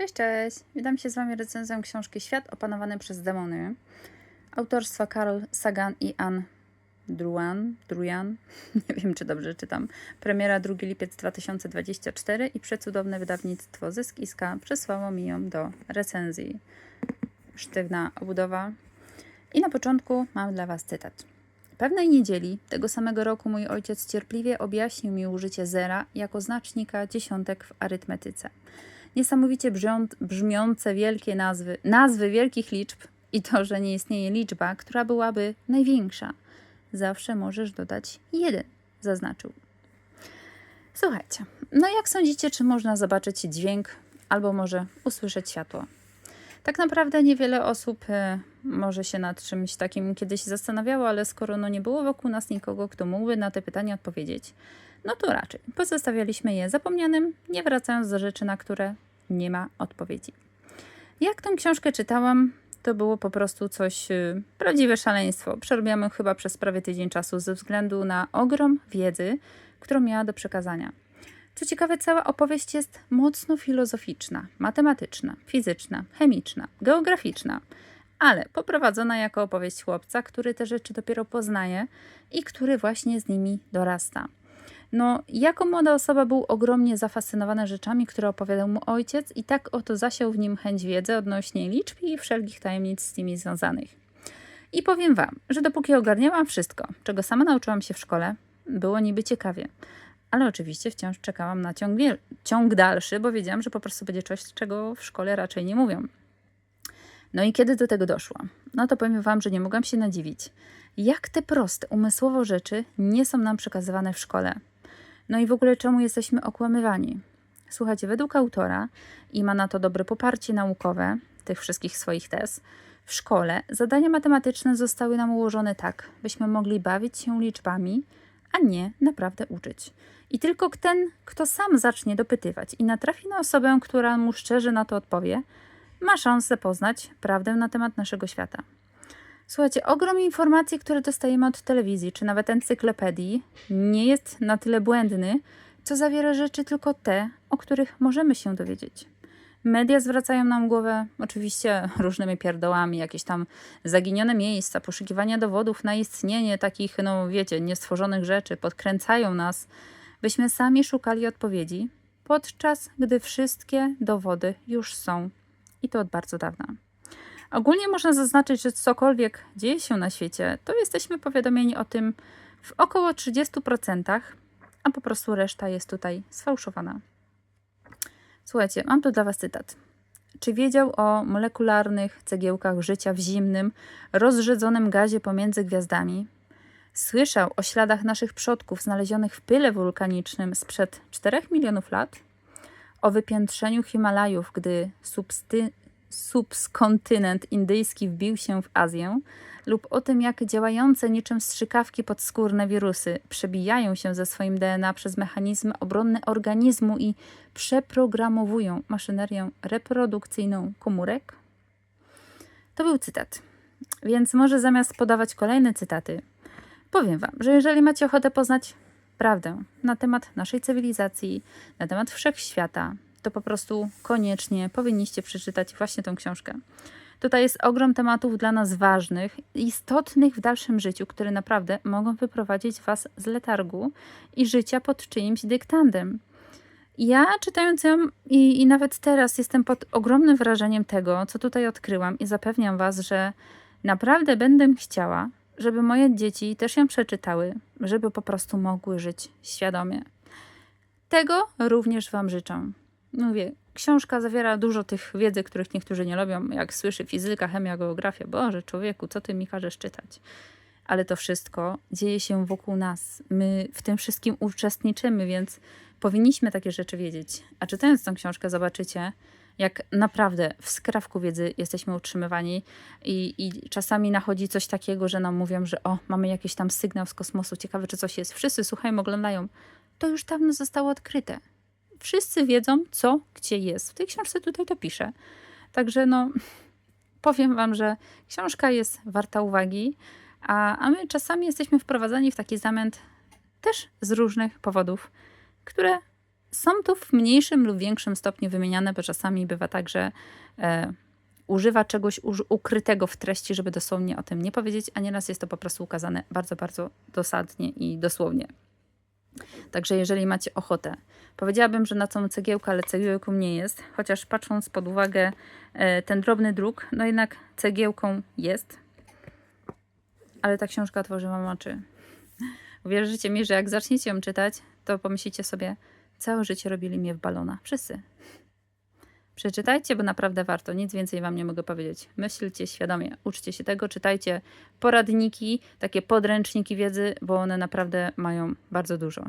Cześć, cześć! Witam się z Wami recenzją książki Świat opanowany przez demony autorstwa Carl Sagan i Anne Druan, Druyan, nie wiem czy dobrze czytam. Premiera 2 lipiec 2024 i przecudowne wydawnictwo Zysk Iska przesłało mi ją do recenzji. Sztywna obudowa. I na początku mam dla Was cytat. Pewnej niedzieli tego samego roku mój ojciec cierpliwie objaśnił mi użycie zera jako znacznika dziesiątek w arytmetyce. Niesamowicie brzmią- brzmiące wielkie nazwy, nazwy wielkich liczb i to, że nie istnieje liczba, która byłaby największa. Zawsze możesz dodać jeden, zaznaczył. Słuchajcie, no jak sądzicie, czy można zobaczyć dźwięk albo może usłyszeć światło? Tak naprawdę niewiele osób e, może się nad czymś takim kiedyś zastanawiało, ale skoro no nie było wokół nas nikogo, kto mógłby na te pytania odpowiedzieć, no to raczej pozostawialiśmy je zapomnianym, nie wracając do rzeczy, na które nie ma odpowiedzi. Jak tę książkę czytałam, to było po prostu coś, y, prawdziwe szaleństwo. Przerobiłam chyba przez prawie tydzień czasu ze względu na ogrom wiedzy, którą miała do przekazania. Co ciekawe, cała opowieść jest mocno filozoficzna, matematyczna, fizyczna, chemiczna, geograficzna, ale poprowadzona jako opowieść chłopca, który te rzeczy dopiero poznaje i który właśnie z nimi dorasta. No, jako młoda osoba był ogromnie zafascynowany rzeczami, które opowiadał mu ojciec i tak oto zasiał w nim chęć wiedzy odnośnie liczb i wszelkich tajemnic z tymi związanych. I powiem Wam, że dopóki ogarniałam wszystko, czego sama nauczyłam się w szkole, było niby ciekawie. Ale oczywiście wciąż czekałam na ciąg, ciąg dalszy, bo wiedziałam, że po prostu będzie coś, czego w szkole raczej nie mówią. No i kiedy do tego doszło? No to powiem Wam, że nie mogłam się nadziwić. Jak te proste, umysłowo rzeczy nie są nam przekazywane w szkole? No i w ogóle czemu jesteśmy okłamywani? Słuchajcie, według autora, i ma na to dobre poparcie naukowe tych wszystkich swoich tez, w szkole zadania matematyczne zostały nam ułożone tak, byśmy mogli bawić się liczbami, a nie naprawdę uczyć. I tylko ten, kto sam zacznie dopytywać i natrafi na osobę, która mu szczerze na to odpowie, ma szansę poznać prawdę na temat naszego świata. Słuchajcie, ogrom informacji, które dostajemy od telewizji, czy nawet encyklopedii, nie jest na tyle błędny, co zawiera rzeczy tylko te, o których możemy się dowiedzieć. Media zwracają nam głowę oczywiście różnymi pierdołami, jakieś tam zaginione miejsca, poszukiwania dowodów na istnienie takich, no wiecie, niestworzonych rzeczy, podkręcają nas, byśmy sami szukali odpowiedzi, podczas gdy wszystkie dowody już są i to od bardzo dawna. Ogólnie można zaznaczyć, że cokolwiek dzieje się na świecie, to jesteśmy powiadomieni o tym w około 30%, a po prostu reszta jest tutaj sfałszowana. Słuchajcie, mam tu dla Was cytat. Czy wiedział o molekularnych cegiełkach życia w zimnym, rozrzedzonym gazie pomiędzy gwiazdami? Słyszał o śladach naszych przodków znalezionych w pyle wulkanicznym sprzed 4 milionów lat? O wypiętrzeniu Himalajów, gdy substy- subkontynent indyjski wbił się w Azję, lub o tym, jak działające niczym strzykawki podskórne wirusy przebijają się ze swoim DNA przez mechanizmy obronne organizmu i przeprogramowują maszynerię reprodukcyjną komórek? To był cytat. Więc może zamiast podawać kolejne cytaty, powiem Wam, że jeżeli macie ochotę poznać prawdę na temat naszej cywilizacji, na temat wszechświata, to po prostu koniecznie powinniście przeczytać właśnie tą książkę. Tutaj jest ogrom tematów dla nas ważnych, istotnych w dalszym życiu, które naprawdę mogą wyprowadzić Was z letargu i życia pod czyimś dyktandem. Ja czytając ją i, i nawet teraz jestem pod ogromnym wrażeniem tego, co tutaj odkryłam i zapewniam Was, że naprawdę będę chciała, żeby moje dzieci też ją przeczytały, żeby po prostu mogły żyć świadomie. Tego również Wam życzę. Mówię, książka zawiera dużo tych wiedzy, których niektórzy nie lubią, jak słyszy fizyka, chemia, geografia. Boże, człowieku, co ty mi każesz czytać? Ale to wszystko dzieje się wokół nas. My w tym wszystkim uczestniczymy, więc powinniśmy takie rzeczy wiedzieć. A czytając tę książkę, zobaczycie, jak naprawdę w skrawku wiedzy jesteśmy utrzymywani i, i czasami nachodzi coś takiego, że nam mówią, że o, mamy jakiś tam sygnał z kosmosu, ciekawe czy coś jest. Wszyscy słuchają, oglądają. To już dawno zostało odkryte wszyscy wiedzą, co gdzie jest. W tej książce tutaj to piszę. Także no, powiem Wam, że książka jest warta uwagi, a, a my czasami jesteśmy wprowadzani w taki zamęt też z różnych powodów, które są tu w mniejszym lub większym stopniu wymieniane, bo czasami bywa tak, że e, używa czegoś ukrytego w treści, żeby dosłownie o tym nie powiedzieć, a nieraz jest to po prostu ukazane bardzo, bardzo dosadnie i dosłownie. Także jeżeli macie ochotę, powiedziałabym, że na tą cegiełkę, ale cegiełką nie jest, chociaż patrząc pod uwagę e, ten drobny druk, no jednak cegiełką jest. Ale ta książka otworzy wam oczy. Uwierzycie mi, że jak zaczniecie ją czytać, to pomyślicie sobie, całe życie robili mnie w balona. Wszyscy. Przeczytajcie, bo naprawdę warto. Nic więcej wam nie mogę powiedzieć. Myślcie świadomie, uczcie się tego, czytajcie poradniki, takie podręczniki wiedzy, bo one naprawdę mają bardzo dużo.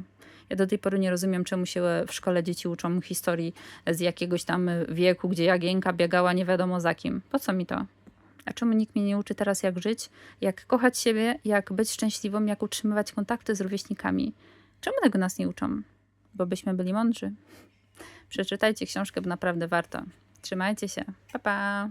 Ja do tej pory nie rozumiem, czemu się w szkole dzieci uczą historii z jakiegoś tam wieku, gdzie Jagienka biegała nie wiadomo za kim. Po co mi to? A czemu nikt mnie nie uczy teraz, jak żyć, jak kochać siebie, jak być szczęśliwą, jak utrzymywać kontakty z rówieśnikami? Czemu tego nas nie uczą? Bo byśmy byli mądrzy. Przeczytajcie książkę, bo naprawdę warto. Trzymajcie się. Pa, pa.